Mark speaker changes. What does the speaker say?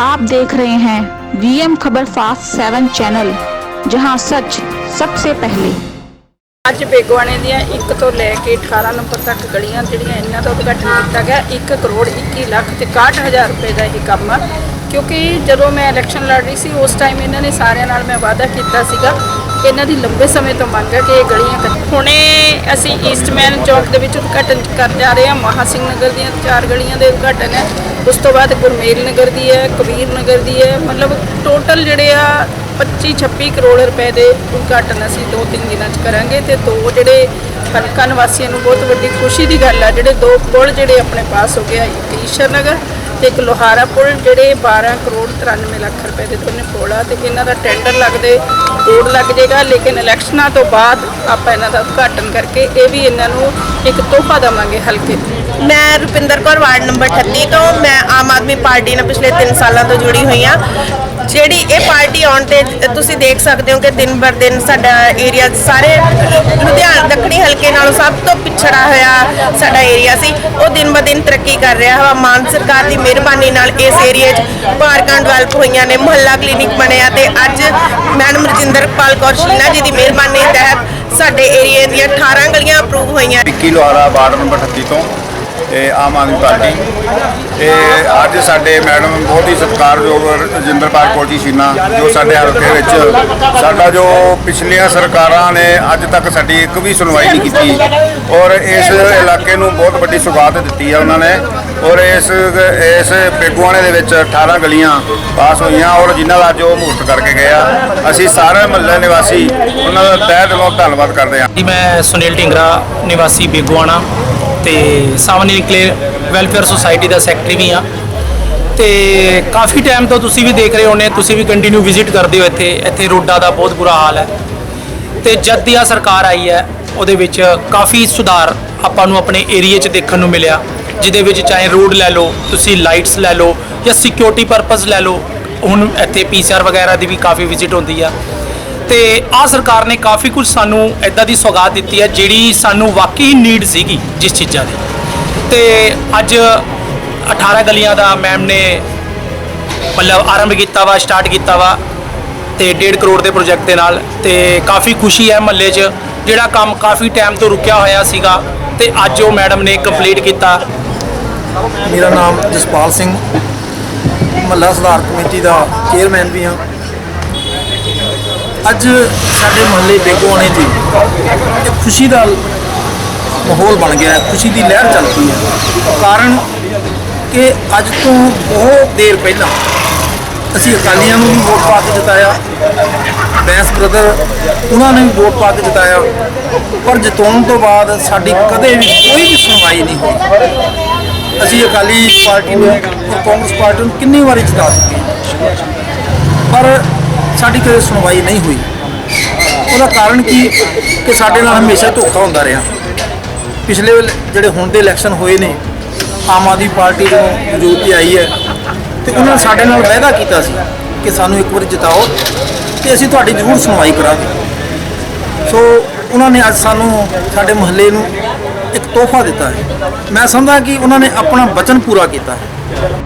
Speaker 1: आप देख रहे हैं वीएम खबर फास्ट सेवन चैनल जहां सच सबसे पहले
Speaker 2: ਅੱਜ ਬੇਗਵਾਨੇ ਦੀਆਂ 1 ਤੋਂ ਲੈ ਕੇ 18 ਨੰਬਰ ਤੱਕ ਗਲੀਆਂ ਜਿਹੜੀਆਂ ਇਹਨਾਂ ਦਾ ਉਦਘਾਟਨ ਕੀਤਾ ਗਿਆ 1 ਕਰੋੜ 21 ਲੱਖ ਤੇ 61000 ਰੁਪਏ ਦਾ ਇਹ ਕੰਮ ਆ ਕਿਉਂਕਿ ਜਦੋਂ ਮੈਂ ਇਲੈਕਸ਼ਨ ਲੜ ਰਹੀ ਸੀ ਉਸ ਟਾਈਮ ਇਹਨਾਂ ਨੇ ਸਾਰਿਆਂ ਨਾਲ ਮੈਂ ਵਾਅਦਾ ਕੀਤਾ ਸੀਗਾ ਇਹਨਾਂ ਦੀ ਲੰਬੇ ਸਮੇਂ ਤੋਂ ਮੰਗ ਹੈ ਕਿ ਇਹ ਗਲੀਆਂ ਕੱਢ ਹੁਣੇ ਅਸੀਂ ਈਸਟਮੈਨ ਚੌਕ ਦੇ ਵਿੱਚ ਉਦਘਾਟਨ ਕਰ ਜਾ ਰਹੇ ਹਾਂ। ਮਹਾ ਸਿੰਘ ਨਗਰ ਦੀਆਂ ਚਾਰ ਗਲੀਆਂ ਦੇ ਉਦਘਾਟਨ ਹੈ। ਉਸ ਤੋਂ ਬਾਅਦ ਗੁਰਮੇਲ ਨਗਰ ਦੀ ਹੈ, ਕਬੀਰ ਨਗਰ ਦੀ ਹੈ। ਮਤਲਬ ਟੋਟਲ ਜਿਹੜੇ ਆ 25 26 ਕਰੋੜ ਰੁਪਏ ਦੇ ਉਦਘਾਟਨ ਅਸੀਂ ਦੋ ਤਿੰਨ ਦਿਨਾਂ 'ਚ ਕਰਾਂਗੇ ਤੇ ਦੋ ਜਿਹੜੇ ਹਲਕਾ ਨਿਵਾਸੀਆਂ ਨੂੰ ਬਹੁਤ ਵੱਡੀ ਖੁਸ਼ੀ ਦੀ ਗੱਲ ਆ। ਜਿਹੜੇ ਦੋ ਪੁਲ ਜਿਹੜੇ ਆਪਣੇ ਪਾਸ ਹੋ ਗਿਆ ਇੱਕ ਈਸ਼ਰ ਨਗਰ ਤੇ ਇੱਕ ਲੋਹਾਰਾ ਪੁਲ ਜਿਹੜੇ 12 ਕਰੋੜ 93 ਲੱਖ ਰੁਪਏ ਦੇ ਦੋਨੇ ਪੁਲ ਆ ਤੇ ਇਹਨਾਂ ਦਾ ਟੈਂਡਰ ਲੱਗਦੇ, ਬੋਰਡ ਲੱਗ ਜਾਏਗਾ ਲੇਕਿਨ ਇਲੈਕਸ਼ਨਾਂ ਤੋਂ ਬਾਅਦ ਆਪਾਂ ਇਹਨਾਂ ਦਾ ਉਦਘਾਟਨ ਕਰਕੇ ਇਹ ਵੀ ਇਹਨਾਂ ਨੂੰ ਇੱਕ ਤੋਹਫਾ ਦੇਵਾਂਗੇ ਹਲਕੇ ਨੂੰ।
Speaker 3: ਮੈਂ ਰੁਪਿੰਦਰ ਕੌਰ ਵਾਰਡ ਨੰਬਰ 38 ਤੋਂ ਮੈਂ ਆਮ ਆਦਮੀ ਪਾਰਟੀ ਨਾਲ ਪਿਛਲੇ 3 ਸਾਲਾਂ ਤੋਂ ਜੁੜੀ ਹੋਈ ਹਾਂ। ਜਿਹੜੀ ਇਹ ਪਾਰਟੀ ਆਉਣ ਤੇ ਤੁਸੀਂ ਦੇਖ ਸਕਦੇ ਹੋ ਕਿ ਦਿਨ ਬਰ ਦਿਨ ਸਾਡਾ ਏਰੀਆ ਸਾਰੇ ਲੁਧਿਆਣਾ, ਦੱਖਣੀ ਹਲਕੇ ਨਾਲੋਂ ਸਭ ਤੋਂ ਪਿਛੜਾ ਹੋਇਆ ਸਾਡਾ ਏਰੀਆ ਸੀ। ਉਹ ਦਿਨ ਬ ਦਿਨ ਤਰੱਕੀ ਕਰ ਰਿਹਾ। ਹੈ ਮਾਨ ਸਰਕਾਰ ਦੀ ਮਿਹਰਬਾਨੀ ਨਾਲ ਇਸ ਏਰੀਆ 'ਚ ਪਾਰਕਾਂ ਡਿਵੈਲਪ ਹੋਈਆਂ ਨੇ, ਮੁਹੱਲਾ ਕਲੀਨਿਕ ਬਣਿਆ ਤੇ ਅੱਜ ਮੈਡਮ ਰਜਿੰਦਰਪਾਲ ਕੌਰ ਸ਼ੀਨਾ ਜੀ ਦੀ ਮਿਹਰਬਾਨੀ ਤਹਿਤ ਸਾਡੇ ਏਰੀਆ ਦੀਆਂ 18 ਗਲੀਆਂ ਅਪਰੂਵ ਹੋਈਆਂ।
Speaker 4: ਵਿੱਕੀ ਲੋਹਾਰਾ ਵਾਰਡ ਨੰਬਰ 38 ਤੋਂ। ਤੇ ਆਮ ਆਦਮੀ ਪਾਰਟੀ। ਤੇ ਅੱਜ ਸਾਡੇ ਮੈਡਮ ਬਹੁਤ ਹੀ ਸਤਿਕਾਰਯੋਗ ਰਜਿੰਦਰਪਾਲ ਕੌਰ ਜੀ ਸ਼ੀਨਾ ਜੋ ਸਾਡੇ ਹਲਕੇ ਵਿੱਚ ਸਾਡਾ ਜੋ ਪਿਛਲੀਆਂ ਸਰਕਾਰਾਂ ਨੇ ਅੱਜ ਤੱਕ ਸਾਡੀ ਇੱਕ ਵੀ ਸੁਣਵਾਈ ਨਹੀਂ ਕੀਤੀ। ਔਰ ਇਸ ਇਲਾਕੇ ਨੂੰ ਬਹੁਤ ਵੱਡੀ ਸੁਗਾਤ ਦਿੱਤੀ ਹੈ ਉਹਨਾਂ ਨੇ। ਔਰ ਇਸ ਇਸ ਬੇਗੂਆਣੇ ਦੇ ਵਿੱਚ 18 ਗਲੀਆਂ ਪਾਸ ਹੋਈਆਂ ਔਰ ਜਿਨ੍ਹਾਂ ਦਾ ਅੱਜ ਉਹ ਮਹੂਰਤ ਕਰਕੇ ਗਿਆ ਅਸੀਂ ਸਾਰੇ ਮਹੱਲੇ ਨਿਵਾਸੀ ਉਹਨਾਂ ਦਾ ਤਹਿ ਦਿਲੋਂ ਧੰਨਵਾਦ ਕਰਦੇ ਹਾਂ।
Speaker 5: ਮੈਂ ਸੁਨੀਲ ਢਿੰਗਰਾ, ਨਿਵਾਸੀ ਬੇਗਵਾਣਾ ਤੇ ਸਾਵਨੀ ਨਿਕਲੇ ਵੈਲਫੇਅਰ ਸੁਸਾਇਟੀ ਦਾ ਸੈਕਟਰੀ ਵੀ ਆ ਤੇ ਕਾਫੀ ਟਾਈਮ ਤੋਂ ਤੁਸੀਂ ਵੀ ਦੇਖ ਰਹੇ ਹੋਣੇ, ਤੁਸੀਂ ਵੀ ਕੰਟੀਨਿਊ ਵਿਜ਼ਿਟ ਕਰਦੇ ਹੋ ਇੱਥੇ ਇੱਥੇ ਰੋਡਾਂ ਦਾ ਬਹੁਤ ਬੁਰਾ ਹਾਲ ਹੈ। ਤੇ ਜਦ ਦੀ ਆ ਸਰਕਾਰ ਆਈ ਹੈ, ਉਹਦੇ ਵਿੱਚ ਕਾਫੀ ਸੁਧਾਰ ਆਪਾਂ ਨੂੰ ਆਪਣੇ ਏਰੀਆ 'ਚ ਦੇਖਣ ਨੂੰ ਮਿਲਿਆ, ਜਿਹਦੇ ਵਿੱਚ ਚਾਹੇ ਰੋਡ ਲੈ ਲਓ, ਤੁਸੀਂ ਲਾਈਟਸ ਲੈ ਲਓ ਜਾਂ ਸਿਕਿਉਰਿਟੀ ਪਰਪਸ ਲੈ ਲਓ, ਹੁਣ ਇੱਥੇ ਪੀਸੀਆਰ ਵਗੈਰਾ ਦੀ ਵੀ ਕਾਫੀ ਵਿਜ਼ਿਟ ਹੁੰਦੀ ਆ। ਤੇ ਆ ਸਰਕਾਰ ਨੇ ਕਾਫੀ ਕੁਝ ਸਾਨੂੰ ਇਦਾਂ ਦੀ ਸੌਗਾਤ ਦਿੱਤੀ ਹੈ ਜਿਹੜੀ ਸਾਨੂੰ ਵਾਕਈ ਨੀਡ ਸੀਗੀ ਜਿਸ ਚੀਜ਼ਾਂ ਦੀ। ਤੇ ਅੱਜ 18 ਗਲੀਆਂ ਦਾ ਮੈਮ ਨੇ ਮਤਲਬ ਆਰੰਭ ਕੀਤਾ ਵਾ ਸਟਾਰਟ ਕੀਤਾ ਵਾ ਤੇ 1.5 ਕਰੋੜ ਦੇ ਪ੍ਰੋਜੈਕਟ ਦੇ ਨਾਲ ਤੇ ਕਾਫੀ ਖੁਸ਼ੀ ਹੈ ਮਹੱਲੇ 'ਚ, ਜਿਹੜਾ ਕੰਮ ਕਾਫੀ ਟਾਈਮ ਤੋਂ ਰੁਕਿਆ ਹੋਇਆ ਸੀਗਾ ਤੇ ਅੱਜ ਉਹ ਮੈਡਮ ਨੇ ਕੰਪਲੀਟ ਕੀਤਾ।
Speaker 6: ਮੇਰਾ ਨਾਮ ਜਸਪਾਲ ਸਿੰਘ, ਮਹੱਲਾ ਸੁਧਾਰ ਕਮੇਟੀ ਦਾ ਚੇਅਰਮੈਨ ਵੀ ਹਾਂ। ਅੱਜ ਸਾਡੇ ਮੁਹੱਲੇ ਬੇਗੋਣੇ ਜੀ ਇਹ ਖੁਸ਼ੀ ਦਾ ਮਾਹੌਲ ਬਣ ਗਿਆ ਹੈ, ਖੁਸ਼ੀ ਦੀ ਲਹਿਰ ਚੱਲ ਪਈ ਹੈ। ਕਾਰਨ ਕਿ ਅੱਜ ਤੋਂ ਬਹੁਤ ਦੇਰ ਪਹਿਲਾਂ ਅਸੀਂ ਅਕਾਲੀਆਂ ਨੂੰ ਵੀ ਵੋਟ ਪਾ ਕੇ ਜਿਤਾਇਆ, ਬੈਂਸ ਬ੍ਰਦਰ ਉਹਨਾਂ ਨੇ ਵੀ ਵੋਟ ਪਾ ਕੇ ਜਿਤਾਇਆ, ਪਰ ਜਿਤਾਉਣ ਤੋਂ ਬਾਅਦ ਸਾਡੀ ਕਦੇ ਵੀ ਕੋਈ ਵੀ ਸੁਣਵਾਈ ਨਹੀਂ ਹੋਈ। ਅਸੀਂ ਅਕਾਲੀ ਪਾਰਟੀ ਨੂੰ, ਕਾਂਗਰਸ ਪਾਰਟੀ ਨੂੰ ਕਿੰਨੀ ਵਾਰੀ ਜਿਤਾ ਚੁੱਕੇ ਸਾਡੀ ਕਦੇ ਸੁਣਵਾਈ ਨਹੀਂ ਹੋਈ। ਉਹਦਾ ਕਾਰਨ ਕੀ? ਕਿ ਸਾਡੇ ਨਾਲ ਹਮੇਸ਼ਾ ਧੋਖਾ ਹੁੰਦਾ ਰਿਹਾ। ਪਿਛਲੇ ਜਿਹੜੇ ਹੁਣ ਦੇ ਇਲੈਕਸ਼ਨ ਹੋਏ ਨੇ, ਆਮ ਆਦਮੀ ਪਾਰਟੀ ਤੋਂ ਵਜੂਦ ਤੇ ਆਈ ਹੈ ਤੇ ਉਹਨਾਂ ਨੇ ਸਾਡੇ ਨਾਲ ਵਾਅਦਾ ਕੀਤਾ ਸੀ ਕਿ ਸਾਨੂੰ ਇੱਕ ਵਾਰ ਜਿਤਾਓ ਤੇ ਅਸੀਂ ਤੁਹਾਡੀ ਜ਼ਰੂਰ ਸੁਣਵਾਈ ਕਰਾਂਗੇ। ਸੋ ਉਹਨਾਂ ਨੇ ਅੱਜ ਸਾਨੂੰ ਸਾਡੇ ਮੁਹੱਲੇ ਨੂੰ ਇੱਕ ਤੋਹਫਾ ਦਿੱਤਾ ਹੈ। ਮੈਂ ਸਮਝਦਾ ਕਿ ਉਹਨਾਂ ਨੇ ਆਪਣਾ ਵਚਨ ਪੂਰਾ ਕੀਤਾ ਹੈ।